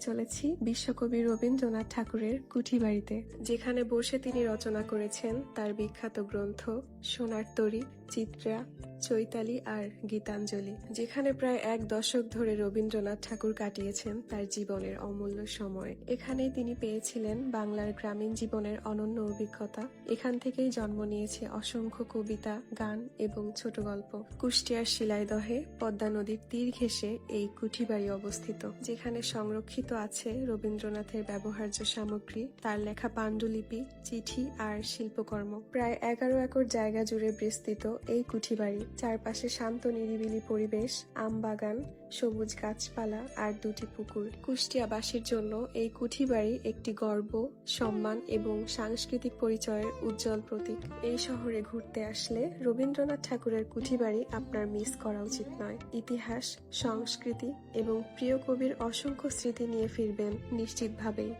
চলেছি বিশ্বকবি রবীন্দ্রনাথ ঠাকুরের কুঠি বাড়িতে যেখানে বসে তিনি রচনা করেছেন তার বিখ্যাত গ্রন্থ সোনার তরী, চিত্রা, চৈতালি আর গীতাঞ্জলি, যেখানে প্রায় এক দশক ধরে রবীন্দ্রনাথ ঠাকুর কাটিয়েছেন তার জীবনের অমূল্য সময়। এখানেই তিনি পেয়েছিলেন বাংলার গ্রামীণ জীবনের অনন্য অভিজ্ঞতা। এখান থেকেই জন্ম নিয়েছে অসংখ্য কবিতা, গান এবং ছোট গল্প। কুষ্টিয়ার শিলাইদহে পদ্মা নদীর তীর ঘেঁষে এই কুঠিবাড়ি অবস্থিত, যেখানে সংরক্ষিত আছে রবীন্দ্রনাথের ব্যবহার্য সামগ্রী। তার লেখা পাণ্ডুলিপি, চিঠি আর শিল্পকর্ম। প্রায় এগারো একর জায়গা জুড়ে বিস্তৃত এই কুঠিবাড়ি। চারপাশে শান্ত নিরিবিলি পরিবেশ, আম বাগান, সবুজ গাছপালা আর দুটি পুকুর। কুষ্টিয়াবাসীর জন্য এই কুঠিবাড়ি একটি গর্ব, সম্মান এবং সাংস্কৃতিক পরিচয়ের উজ্জ্বল প্রতীক। এই শহরে ঘুরতে আসলে রবীন্দ্রনাথ ঠাকুরের কুঠিবাড়ি আপনার মিস করা উচিত নয়। ইতিহাস, সংস্কৃতি এবং প্রিয় কবির অসংখ্য স্মৃতি নিয়ে ফিরবেন নিশ্চিতভাবেই।